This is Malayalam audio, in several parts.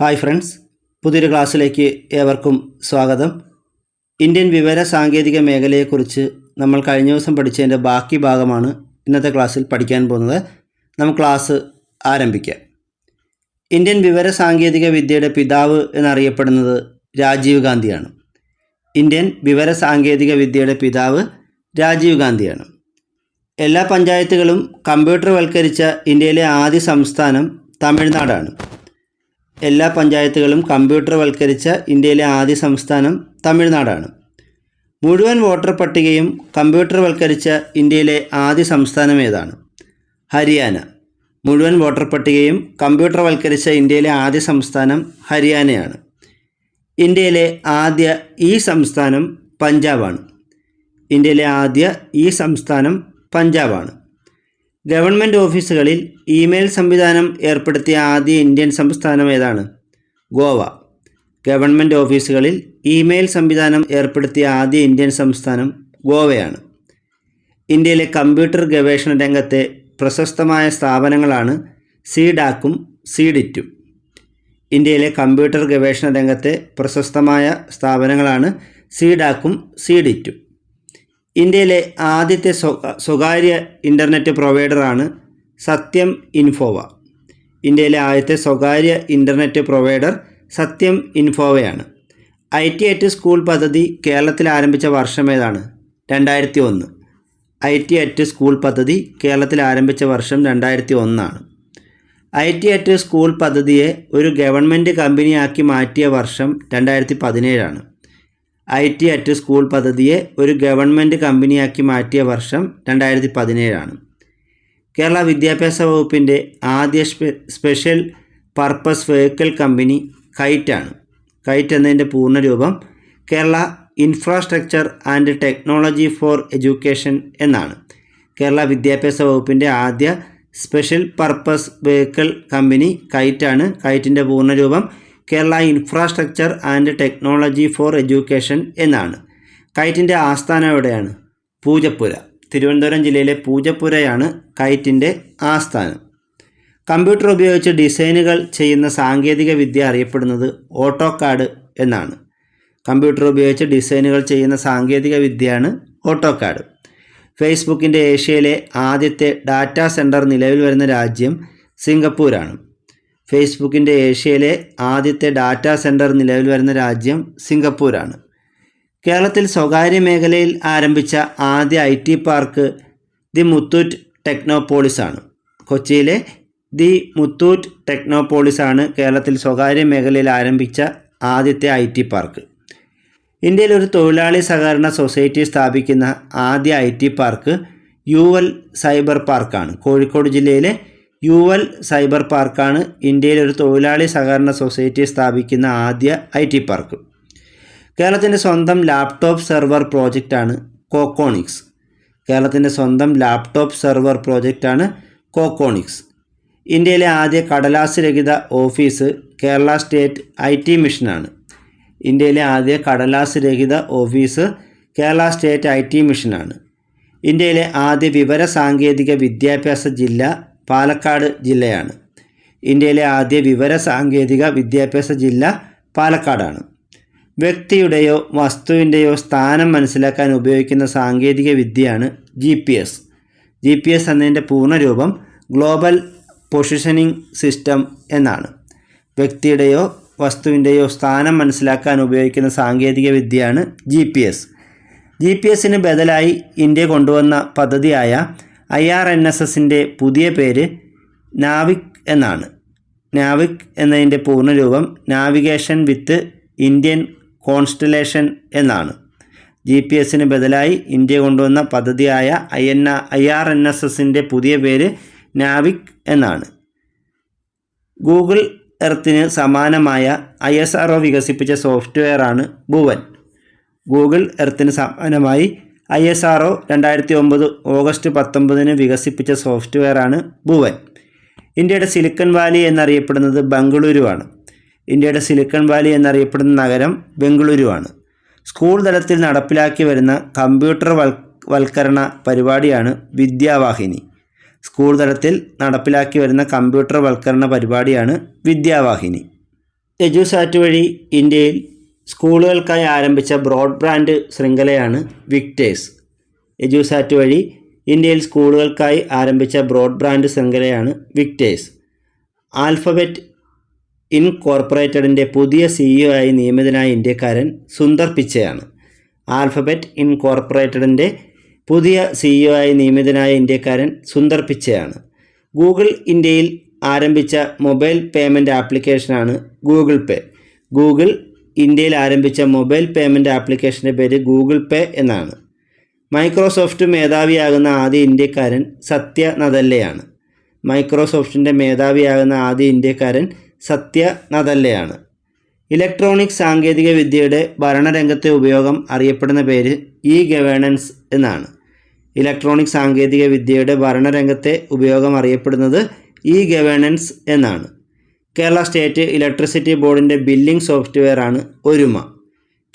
ഹായ് ഫ്രണ്ട്സ് പുതിയൊരു ക്ലാസ്സിലേക്ക് ഏവർക്കും സ്വാഗതം. ഇന്ത്യൻ വിവര സാങ്കേതിക മേഖലയെക്കുറിച്ച് നമ്മൾ കഴിഞ്ഞ ദിവസം പഠിച്ചതിന്റെ ബാക്കി ഭാഗമാണ് ഇന്നത്തെ ക്ലാസ്സിൽ പഠിക്കാൻ പോകുന്നത്. നമുക്ക് ക്ലാസ് ആരംഭിക്കാം. ഇന്ത്യൻ വിവര സാങ്കേതിക വിദ്യയുടെ പിതാവ് എന്നറിയപ്പെടുന്നത് രാജീവ് ഗാന്ധിയാണ്. ഇന്ത്യൻ വിവര സാങ്കേതിക വിദ്യയുടെ പിതാവ് രാജീവ് ഗാന്ധിയാണ്. എല്ലാ പഞ്ചായത്തുകളും കമ്പ്യൂട്ടർവൽക്കരിച്ച ഇന്ത്യയിലെ ആദ്യ സംസ്ഥാനം തമിഴ്നാടാണ്. എല്ലാ പഞ്ചായത്തുകളും കമ്പ്യൂട്ടർവൽക്കരിച്ച ഇന്ത്യയിലെ ആദ്യ സംസ്ഥാനം തമിഴ്നാടാണ്. മുഴുവൻ വോട്ടർ പട്ടികയും കമ്പ്യൂട്ടർവൽക്കരിച്ച ഇന്ത്യയിലെ ആദ്യ സംസ്ഥാനം ഏതാണ്? ഹരിയാന. മുഴുവൻ വോട്ടർ പട്ടികയും കമ്പ്യൂട്ടർവൽക്കരിച്ച ഇന്ത്യയിലെ ആദ്യ സംസ്ഥാനം ഹരിയാനയാണ്. ഇന്ത്യയിലെ ആദ്യ ഈ സംസ്ഥാനം പഞ്ചാബാണ്. ഇന്ത്യയിലെ ആദ്യ ഈ സംസ്ഥാനം പഞ്ചാബാണ്. ഗവൺമെന്റ് ഓഫീസുകളിൽ ഇമെയിൽ സംവിധാനം ഏർപ്പെടുത്തിയ ആദ്യ ഇന്ത്യൻ സംസ്ഥാനം ഏതാണ്? ഗോവ. ഗവൺമെന്റ് ഓഫീസുകളിൽ ഇമെയിൽ സംവിധാനം ഏർപ്പെടുത്തിയ ആദ്യ ഇന്ത്യൻ സംസ്ഥാനം ഗോവയാണ്. ഇന്ത്യയിലെ കമ്പ്യൂട്ടർ ഗവേഷണ രംഗത്തെ പ്രശസ്തമായ സ്ഥാപനങ്ങളാണ് സീഡാക്കും സീഡിറ്റും. ഇന്ത്യയിലെ കമ്പ്യൂട്ടർ ഗവേഷണ രംഗത്തെ പ്രശസ്തമായ സ്ഥാപനങ്ങളാണ് സീഡാക്കും സീഡിറ്റും. ഇന്ത്യയിലെ ആദ്യത്തെ സ്വ- സ്വകാര്യ ഇന്റർനെറ്റ് പ്രൊവൈഡറാണ് സത്യം ഇൻഫോവ. ഇന്ത്യയിലെ ആദ്യത്തെ സ്വകാര്യ ഇന്റർനെറ്റ് പ്രൊവൈഡർ സത്യം ഇൻഫോവയാണ്. ഐ ടി അറ്റ് സ്കൂൾ പദ്ധതി കേരളത്തിൽ ആരംഭിച്ച വർഷം ഏതാണ്? രണ്ടായിരത്തി ഒന്ന് ഐ ടി അറ്റ് സ്കൂൾ പദ്ധതി കേരളത്തിൽ ആരംഭിച്ച വർഷം രണ്ടായിരത്തി ഒന്നാണ് ഐ ടി അറ്റ് സ്കൂൾ പദ്ധതിയെ ഒരു ഗവൺമെന്റ് കമ്പനിയാക്കി മാറ്റിയ വർഷം രണ്ടായിരത്തി പതിനേഴാണ് ഐ ടി അറ്റ് സ്കൂൾ പദ്ധതിയെ ഒരു ഗവൺമെന്റ് കമ്പനിയാക്കി മാറ്റിയ വർഷം രണ്ടായിരത്തി പതിനേഴാണ് കേരള വിദ്യാഭ്യാസ വകുപ്പിന്റെ ആദ്യ സ്പെഷ്യൽ പർപ്പസ് വെഹിക്കിൾ കമ്പനി കൈറ്റാണ്. കൈറ്റ് എന്നതിന്റെ പൂർണരൂപം Kerala infrastructure and technology for education എന്നാണ്. കേരള വിദ്യാഭ്യാസ വകുപ്പിന്റെ ആദ്യ സ്പെഷ്യൽ പർപ്പസ് വെഹിക്കിൾ കമ്പനി കൈറ്റാണ്. കൈറ്റിന്റെ പൂർണരൂപം Kerala infrastructure and technology for education എന്നാണ്. കൈറ്റിന്റെ ആസ്ഥാനം എവിടെയാണ്? പൂജപ്പുര. തിരുവനന്തപുരം ജില്ലയിലെ പൂജപ്പുരയാണ് കൈറ്റിന്റെ ആസ്ഥാനം. കമ്പ്യൂട്ടർ ഉപയോഗിച്ച് ഡിസൈനുകൾ ചെയ്യുന്ന സാങ്കേതിക വിദ്യ അറിയപ്പെടുന്നത് ഓട്ടോകാഡ് എന്നാണ്. കമ്പ്യൂട്ടർ ഉപയോഗിച്ച് ഡിസൈനുകൾ ചെയ്യുന്ന സാങ്കേതിക വിദ്യയാണ് ഓട്ടോകാഡ് ഫേസ്ബുക്കിന്റെ ഏഷ്യയിലെ ആദ്യത്തെ ഡാറ്റാ സെന്റർ നിലവിൽ വരുന്ന രാജ്യം സിംഗപ്പൂരാണ്. ഫേസ്ബുക്കിന്റെ ഏഷ്യയിലെ ആദ്യത്തെ ഡാറ്റാ സെന്റർ നിലവിൽ വരുന്ന രാജ്യം സിംഗപ്പൂരാണ്. കേരളത്തിൽ സ്വകാര്യ മേഖലയിൽ ആരംഭിച്ച ആദ്യ I T park the Muthoot Technopolis ആണ് കൊച്ചിയിലെ ദി മുത്തൂറ്റ് ടെക്നോപോളിസ് ആണ് കേരളത്തിൽ സ്വകാര്യ മേഖലയിൽ ആരംഭിച്ച ആദ്യത്തെ ഐ ടി പാർക്ക്. ഇന്ത്യയിൽ ഒരു തൊഴിലാളി സഹകരണ സൊസൈറ്റി സ്ഥാപിക്കുന്ന ആദ്യ I T park U L cyber പാർക്കാണ്. കോഴിക്കോട് ജില്ലയിലെ യു എൽ സൈബർ പാർക്കാണ് ഇന്ത്യയിൽ ഒരു തൊഴിലാളി സഹകരണ സൊസൈറ്റി സ്ഥാപിക്കുന്ന ആദ്യ ഐ ടി പാർക്ക്. കേരളത്തിന്റെ സ്വന്തം ലാപ്ടോപ്പ് സെർവർ പ്രോജക്റ്റാണ് കോക്കോണിക്സ്. കേരളത്തിന്റെ സ്വന്തം ലാപ്ടോപ്പ് സെർവർ പ്രോജക്റ്റാണ് കോക്കോണിക്സ്. ഇന്ത്യയിലെ ആദ്യ കടലാസ് രഹിത office Kerala state I T മിഷനാണ്. ഇന്ത്യയിലെ ആദ്യ കടലാസ് രഹിത office Kerala state I T മിഷനാണ്. ഇന്ത്യയിലെ ആദ്യ വിവര സാങ്കേതിക വിദ്യാഭ്യാസ ജില്ല പാലക്കാട് ജില്ലയാണ്. ഇന്ത്യയിലെ ആദ്യ വിവര സാങ്കേതിക വിദ്യാഭ്യാസ ജില്ല പാലക്കാടാണ്. വ്യക്തിയുടെയോ വസ്തുവിന്റെയോ സ്ഥാനം മനസ്സിലാക്കാൻ ഉപയോഗിക്കുന്ന സാങ്കേതിക വിദ്യയാണ് G P S. G P S എന്നതിന്റെ പൂർണരൂപം ഗ്ലോബൽ പൊസിഷനിങ് സിസ്റ്റം എന്നാണ്. വ്യക്തിയുടെയോ വസ്തുവിന്റെയോ സ്ഥാനം മനസ്സിലാക്കാൻ ഉപയോഗിക്കുന്ന സാങ്കേതിക വിദ്യയാണ് G P S. G P എസിന് ബദലായി ഇന്ത്യ കൊണ്ടുവന്ന പദ്ധതിയായ ഐ ആർ എൻ എസ് എസിന്റെ പുതിയ പേര് നാവിക് എന്നാണ്. നാവിക് എന്നതിന്റെ പൂർണരൂപം നാവിഗേഷൻ വിത്ത് ഇന്ത്യൻ കോൺസ്റ്റലേഷൻ എന്നാണ്. ജി പി എസിന് ബദലായി ഇന്ത്യ കൊണ്ടുവന്ന പദ്ധതിയായ I N I R N S എസിന്റെ പുതിയ പേര് നാവിക് എന്നാണ്. ഗൂഗിൾ എർത്തിന് സമാനമായ ഐ എസ് ആർ വികസിപ്പിച്ച സോഫ്റ്റ്വെയറാണ് ഭുവൻ. ഗൂഗിൾ എർത്തിന് സമാനമായി ഐ എസ് ആർ ഒ രണ്ടായിരത്തി ഒമ്പത് ഓഗസ്റ്റ് പത്തൊമ്പതിന് വികസിപ്പിച്ച സോഫ്റ്റ്വെയറാണ് ഭുവൻ ഇന്ത്യയുടെ സിലിക്കൺ വാലി എന്നറിയപ്പെടുന്നത് ബംഗളൂരുവാണ്. ഇന്ത്യയുടെ സിലിക്കൺ വാലി എന്നറിയപ്പെടുന്ന നഗരം ബംഗളൂരുവാണ്. സ്കൂൾ തലത്തിൽ നടപ്പിലാക്കി വരുന്ന കമ്പ്യൂട്ടർ വൽ വൽക്കരണ പരിപാടിയാണ് വിദ്യാവാഹിനി. സ്കൂൾ തലത്തിൽ നടപ്പിലാക്കി വരുന്ന കമ്പ്യൂട്ടർ വൽക്കരണ പരിപാടിയാണ് വിദ്യാവാഹിനി. എജുസാറ്റ് വഴി ഇന്ത്യയിൽ സ്കൂളുകൾക്കായി ആരംഭിച്ച ബ്രോഡ്ബാൻഡ് ശൃംഖലയാണ് വിക്ടേഴ്സ്. എജുസാറ്റ് വഴി ഇന്ത്യയിൽ സ്കൂളുകൾക്കായി ആരംഭിച്ച ബ്രോഡ്ബാൻഡ് ശൃംഖലയാണ് വിക്ടേഴ്സ്. ആൽഫബറ്റ് ഇൻകോർപ്പറേറ്റഡിന്റെ പുതിയ സിഇഒ ആയി നിയമിതനായ ഇന്ത്യക്കാരൻ സുന്ദർ പിച്ചയാണ്. ആൽഫബറ്റ് ഇൻകോർപ്പറേറ്റഡിന്റെ പുതിയ സിഇഒ ആയി നിയമിതനായ ഇന്ത്യക്കാരൻ സുന്ദർ പിച്ചയാണ്. ഗൂഗിൾ ഇന്ത്യയിൽ ആരംഭിച്ച മൊബൈൽ പേയ്മെന്റ് ആപ്ലിക്കേഷനാണ് ഗൂഗിൾ പേ. ഗൂഗിൾ ഇന്ത്യയിൽ ആരംഭിച്ച മൊബൈൽ പേയ്മെന്റ് ആപ്ലിക്കേഷന്റെ പേര് ഗൂഗിൾ പേ എന്നാണ്. മൈക്രോസോഫ്റ്റ് മേധാവിയാകുന്ന ആദ്യ ഇന്ത്യക്കാരൻ സത്യ നദല്ലയാണ്. മൈക്രോസോഫ്റ്റിന്റെ മേധാവിയാകുന്ന ആദ്യ ഇന്ത്യക്കാരൻ സത്യ നദല്ലയാണ്. ഇലക്ട്രോണിക് സാങ്കേതിക വിദ്യയുടെ ഭരണരംഗത്തെ ഉപയോഗം അറിയപ്പെടുന്ന പേര് ഇ ഗവേണൻസ് എന്നാണ്. ഇലക്ട്രോണിക് സാങ്കേതിക വിദ്യയുടെ ഭരണരംഗത്തെ ഉപയോഗം അറിയപ്പെടുന്നത് ഇ ഗവേണൻസ് എന്നാണ്. കേരള സ്റ്റേറ്റ് ഇലക്ട്രിസിറ്റി ബോർഡിന്റെ ബില്ലിംഗ് സോഫ്റ്റ്വെയറാണ് ഒരുമ.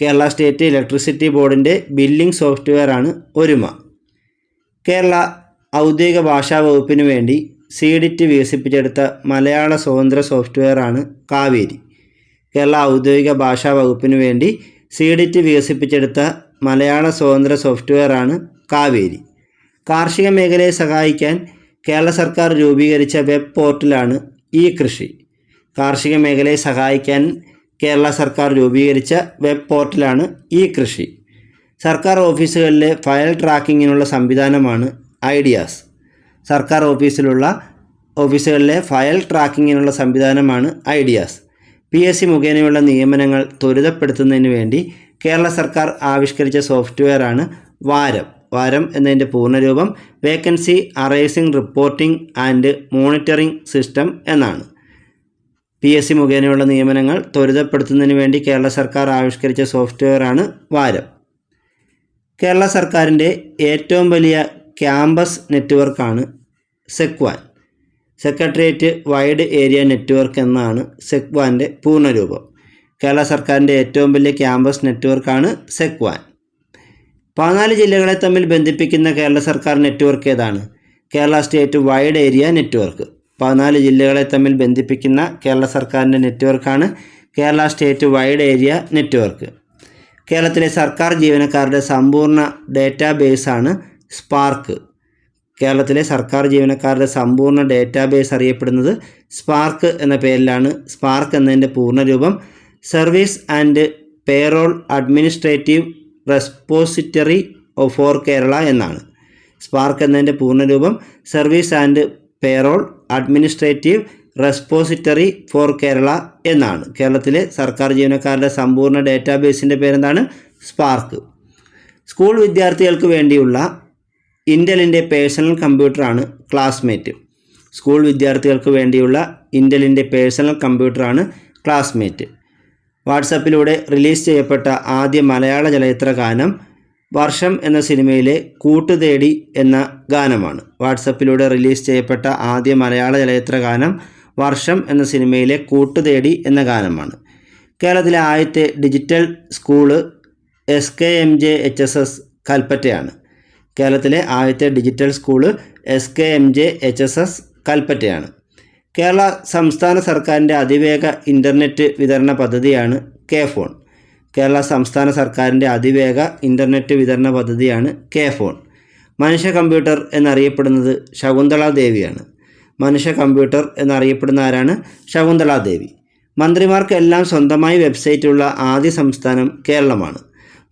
കേരള സ്റ്റേറ്റ് ഇലക്ട്രിസിറ്റി ബോർഡിന്റെ ബില്ലിംഗ് സോഫ്റ്റ്വെയറാണ് ഒരുമ. കേരള ഔദ്യോഗിക ഭാഷാ വകുപ്പിനു വേണ്ടി സീഡിറ്റ് വികസിപ്പിച്ചെടുത്ത മലയാള സ്വതന്ത്ര സോഫ്റ്റ്വെയറാണ് കാവേരി. കേരള ഔദ്യോഗിക ഭാഷാ വകുപ്പിനു വേണ്ടി സീഡിറ്റ് വികസിപ്പിച്ചെടുത്ത മലയാള സ്വതന്ത്ര സോഫ്റ്റ്വെയറാണ് കാവേരി. കാർഷിക മേഖലയെ സഹായിക്കാൻ കേരള സർക്കാർ രൂപീകരിച്ച വെബ് പോർട്ടലാണ് ഇ കൃഷി. കാർഷിക മേഖലയെ സഹായിക്കാൻ കേരള സർക്കാർ രൂപീകരിച്ച വെബ് പോർട്ടലാണ് ഇ കൃഷി. സർക്കാർ ഓഫീസുകളിലെ ഫയൽ ട്രാക്കിങ്ങിനുള്ള സംവിധാനമാണ് ഐഡിയാസ്. സർക്കാർ ഓഫീസിലുള്ള ഓഫീസുകളിലെ ഫയൽ ട്രാക്കിങ്ങിനുള്ള സംവിധാനമാണ് ഐഡിയാസ്. പി എസ് സി മുഖേനയുള്ള നിയമനങ്ങൾ ത്വരിതപ്പെടുത്തുന്നതിന് വേണ്ടി കേരള സർക്കാർ ആവിഷ്കരിച്ച സോഫ്റ്റ്വെയറാണ് വാരം. വാരം എന്നതിന്റെ പൂർണരൂപം vacancy arising reporting and monitoring system എന്നാണ്. പി എസ് സി മുഖേനയുള്ള നിയമനങ്ങൾ ത്വരിതപ്പെടുത്തുന്നതിന് വേണ്ടി കേരള സർക്കാർ ആവിഷ്കരിച്ച സോഫ്റ്റ്വെയറാണ് വാരം. കേരള സർക്കാരിന്റെ ഏറ്റവും വലിയ ക്യാമ്പസ് നെറ്റ്വർക്കാണ് സെക്വാൻ. സെക്രട്ടേറിയറ്റ് വൈഡ് ഏരിയ നെറ്റ്വർക്ക് എന്നാണ് സെക്വാന്റെ പൂർണരൂപം. കേരള സർക്കാരിന്റെ ഏറ്റവും വലിയ ക്യാമ്പസ് നെറ്റ്വർക്കാണ് സെക്വാൻ. പതിനാല് ജില്ലകളെ തമ്മിൽ ബന്ധിപ്പിക്കുന്ന കേരള സർക്കാർ നെറ്റ്വർക്ക് ഏതാണ്? Kerala state wide area network. പതിനാല് ജില്ലകളെ തമ്മിൽ ബന്ധിപ്പിക്കുന്ന കേരള സർക്കാരിന്റെ നെറ്റ്വർക്കാണ് Kerala state wide area network. കേരളത്തിലെ സർക്കാർ ജീവനക്കാരുടെ സമ്പൂർണ ഡേറ്റാബേസാണ് സ്പാർക്ക്. കേരളത്തിലെ സർക്കാർ ജീവനക്കാരുടെ സമ്പൂർണ ഡേറ്റാബേസ് അറിയപ്പെടുന്നത് സ്പാർക്ക് എന്ന പേരിലാണ്. സ്പാർക്ക് എന്നതിന്റെ പൂർണരൂപം service and payroll administrative repository for Kerala എന്നാണ്. സ്പാർക്ക് എന്നതിന്റെ പൂർണരൂപം service and payroll administrative repository for Kerala എന്നാണ്. കേരളത്തിലെ സർക്കാർ ജീവനക്കാരുടെ സമ്പൂർണ ഡേറ്റാബേസിന്റെ പേരെന്താണ്? സ്പാർക്ക്. സ്കൂൾ വിദ്യാർത്ഥികൾക്ക് വേണ്ടിയുള്ള ഇന്റലിന്റെ പേഴ്സണൽ കമ്പ്യൂട്ടറാണ് ക്ലാസ്മേറ്റ്. സ്കൂൾ വിദ്യാർത്ഥികൾക്ക് വേണ്ടിയുള്ള ഇന്റലിന്റെ പേഴ്സണൽ കമ്പ്യൂട്ടറാണ് ക്ലാസ്മേറ്റ്. വാട്സപ്പിലൂടെ റിലീസ് ചെയ്യപ്പെട്ട ആദ്യ മലയാള ചലച്ചിത്ര ഗാനം വർഷം എന്ന സിനിമയിലെ കൂട്ടുതേടി എന്ന ഗാനമാണ്. വാട്സപ്പിലൂടെ റിലീസ് ചെയ്യപ്പെട്ട ആദ്യ മലയാള ചലച്ചിത്ര ഗാനം വർഷം എന്ന സിനിമയിലെ കൂട്ടുതേടി എന്ന ഗാനമാണ്. കേരളത്തിലെ ആദ്യത്തെ digital school S K M J H S S കൽപ്പറ്റയാണ്. കേരളത്തിലെ ആദ്യത്തെ digital school S K M J H S S കൽപ്പറ്റയാണ്. Kerala സംസ്ഥാന സർക്കാരിന്റെ അതിവേഗ ഇന്റർനെറ്റ് വിതരണ പദ്ധതിയാണ് കെ ഫോൺ. കേരള സംസ്ഥാന സർക്കാരിന്റെ അതിവേഗ ഇന്റർനെറ്റ് വിതരണ പദ്ധതിയാണ് കെ ഫോൺ. മനുഷ്യ കമ്പ്യൂട്ടർ എന്നറിയപ്പെടുന്നത് ശകുന്തള ദേവിയാണ്. മനുഷ്യ കമ്പ്യൂട്ടർ എന്നറിയപ്പെടുന്ന ആരാണ്? ശകുന്തള ദേവി. മന്ത്രിമാർക്കെല്ലാം സ്വന്തമായി വെബ്സൈറ്റുള്ള ആദ്യ സംസ്ഥാനം കേരളമാണ്.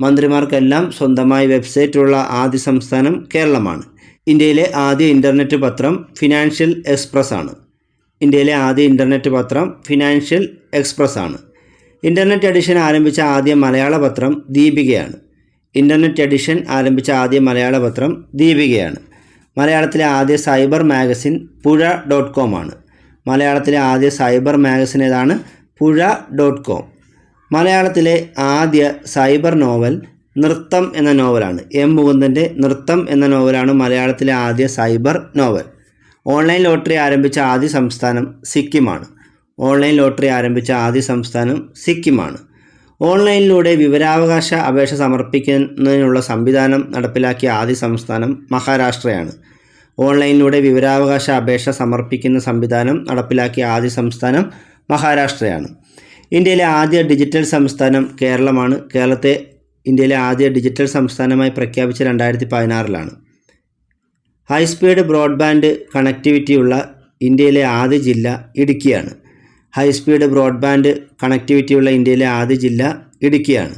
മന്ത്രിമാർക്കെല്ലാം സ്വന്തമായി വെബ്സൈറ്റുള്ള ആദ്യ സംസ്ഥാനം കേരളമാണ്. ഇന്ത്യയിലെ ആദ്യ ഇന്റർനെറ്റ് പത്രം ഫിനാൻഷ്യൽ എക്സ്പ്രസ് ആണ് ഇന്ത്യയിലെ ആദ്യ ഇന്റർനെറ്റ് പത്രം ഫിനാൻഷ്യൽ എക്സ്പ്രസ് ആണ് ഇന്റർനെറ്റ് എഡിഷൻ ആരംഭിച്ച ആദ്യ മലയാള പത്രം ദീപികയാണ്. ഇന്റർനെറ്റ് എഡിഷൻ ആരംഭിച്ച ആദ്യ മലയാള പത്രം ദീപികയാണ്. മലയാളത്തിലെ ആദ്യ cyber magazine Puzha dot com ആണ്. മലയാളത്തിലെ ആദ്യ സൈബർ മാഗസിൻ ഏതാണ്? പുഴ ഡോട്ട് കോം മലയാളത്തിലെ ആദ്യ സൈബർ നോവൽ നൃത്തം എന്ന നോവലാണ്. എം മുകുന്ദന്റെ നൃത്തം എന്ന നോവലാണ് മലയാളത്തിലെ ആദ്യ സൈബർ നോവൽ. ഓൺലൈൻ ലോട്ടറി ആരംഭിച്ച ആദ്യ സംസ്ഥാനം സിക്കിമാണ്. ഓൺലൈൻ ലോട്ടറി ആരംഭിച്ച ആദ്യ സംസ്ഥാനം സിക്കിമാണ്. ഓൺലൈനിലൂടെ വിവരാവകാശ അപേക്ഷ സമർപ്പിക്കുന്നതിനുള്ള സംവിധാനം നടപ്പിലാക്കിയ ആദ്യ സംസ്ഥാനം മഹാരാഷ്ട്രയാണ്. ഓൺലൈനിലൂടെ വിവരാവകാശ അപേക്ഷ സമർപ്പിക്കുന്ന സംവിധാനം നടപ്പിലാക്കിയ ആദ്യ സംസ്ഥാനം മഹാരാഷ്ട്രയാണ്. ഇന്ത്യയിലെ ആദ്യ ഡിജിറ്റൽ സംസ്ഥാനം കേരളമാണ്. കേരളത്തെ ഇന്ത്യയിലെ ആദ്യ ഡിജിറ്റൽ സംസ്ഥാനമായി പ്രഖ്യാപിച്ച രണ്ടായിരത്തി പതിനാറിലാണ് ഹൈസ്പീഡ് ബ്രോഡ്ബാൻഡ് കണക്ടിവിറ്റിയുള്ള ഇന്ത്യയിലെ ആദ്യ ജില്ല ഇടുക്കിയാണ്. ഹൈസ്പീഡ് ബ്രോഡ്ബാൻഡ് കണക്ടിവിറ്റിയുള്ള ഇന്ത്യയിലെ ആദ്യ ജില്ല ഇടുക്കിയാണ്.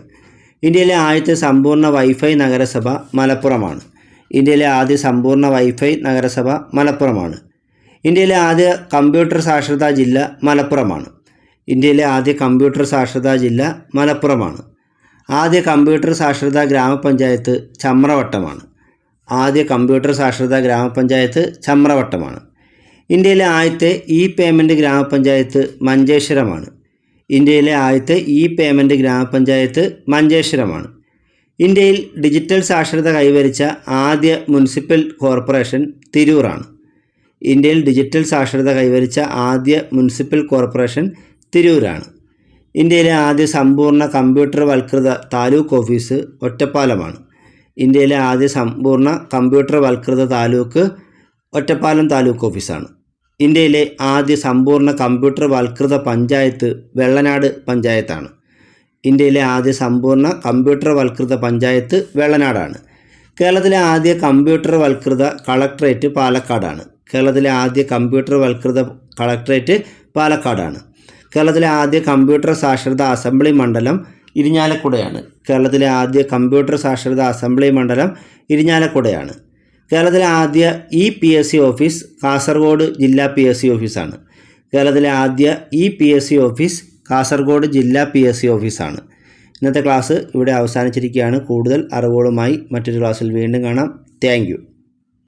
ഇന്ത്യയിലെ ആദ്യത്തെ സമ്പൂർണ വൈഫൈ നഗരസഭ മലപ്പുറമാണ്. ഇന്ത്യയിലെ ആദ്യ സമ്പൂർണ വൈഫൈ നഗരസഭ മലപ്പുറമാണ്. ഇന്ത്യയിലെ ആദ്യ കമ്പ്യൂട്ടർ സാക്ഷരതാ ജില്ല മലപ്പുറമാണ്. ഇന്ത്യയിലെ ആദ്യ കമ്പ്യൂട്ടർ സാക്ഷരതാ ജില്ല മലപ്പുറമാണ്. ആദ്യ കമ്പ്യൂട്ടർ സാക്ഷരതാ ഗ്രാമപഞ്ചായത്ത് ചമ്രവട്ടമാണ്. ആദ്യ കമ്പ്യൂട്ടർ സാക്ഷരതാ ഗ്രാമപഞ്ചായത്ത് ചമ്രവട്ടമാണ്. ഇന്ത്യയിലെ ആദ്യത്തെ ഇ പേയ്മെന്റ് ഗ്രാമപഞ്ചായത്ത് മഞ്ചേശ്വരമാണ്. ഇന്ത്യയിലെ ആദ്യത്തെ ഇ പേയ്മെന്റ് ഗ്രാമപഞ്ചായത്ത് മഞ്ചേശ്വരമാണ്. ഇന്ത്യയിൽ ഡിജിറ്റൽ സാക്ഷരത കൈവരിച്ച ആദ്യ മുനിസിപ്പൽ കോർപ്പറേഷൻ തിരൂറാണ്. ഇന്ത്യയിൽ ഡിജിറ്റൽ സാക്ഷരത കൈവരിച്ച ആദ്യ മുനിസിപ്പൽ കോർപ്പറേഷൻ തിരൂരാണ്. ഇന്ത്യയിലെ ആദ്യ സമ്പൂർണ കമ്പ്യൂട്ടർ വൽകൃത താലൂക്ക് ഓഫീസ് ഒറ്റപ്പാലമാണ്. ഇന്ത്യയിലെ ആദ്യ സമ്പൂർണ കമ്പ്യൂട്ടർ വൽകൃത താലൂക്ക് ഒറ്റപ്പാലം താലൂക്ക് ഓഫീസാണ്. ഇന്ത്യയിലെ ആദ്യ സമ്പൂർണ കമ്പ്യൂട്ടർ വൽകൃത പഞ്ചായത്ത് വെള്ളനാട് പഞ്ചായത്താണ്. ഇന്ത്യയിലെ ആദ്യ സമ്പൂർണ കമ്പ്യൂട്ടർ വൽകൃത പഞ്ചായത്ത് വെള്ളനാടാണ്. കേരളത്തിലെ ആദ്യ കമ്പ്യൂട്ടർ വൽകൃത കളക്ട്രേറ്റ് പാലക്കാടാണ്. കേരളത്തിലെ ആദ്യ കമ്പ്യൂട്ടർ വൽകൃത കളക്ട്രേറ്റ് പാലക്കാടാണ്. കേരളത്തിലെ ആദ്യ കമ്പ്യൂട്ടർ സാക്ഷരത അസംബ്ലി മണ്ഡലം ഇരിഞ്ഞാലക്കുടയാണ്. കേരളത്തിലെ ആദ്യ കമ്പ്യൂട്ടർ സാക്ഷരത അസംബ്ലി മണ്ഡലം ഇരിഞ്ഞാലക്കുടയാണ്. കേരളത്തിലെ ആദ്യ E P S C office Kasaragod ജില്ലാ പി എസ് സി ഓഫീസാണ് കേരളത്തിലെ ആദ്യ E P S C office Kasaragod ജില്ലാ പി എസ് സി ഓഫീസാണ് ഇന്നത്തെ ക്ലാസ് ഇവിടെ അവസാനിച്ചിരിക്കുകയാണ്. കൂടുതൽ അറിവുകളുമായി മറ്റൊരു ക്ലാസ്സിൽ വീണ്ടും കാണാം. താങ്ക്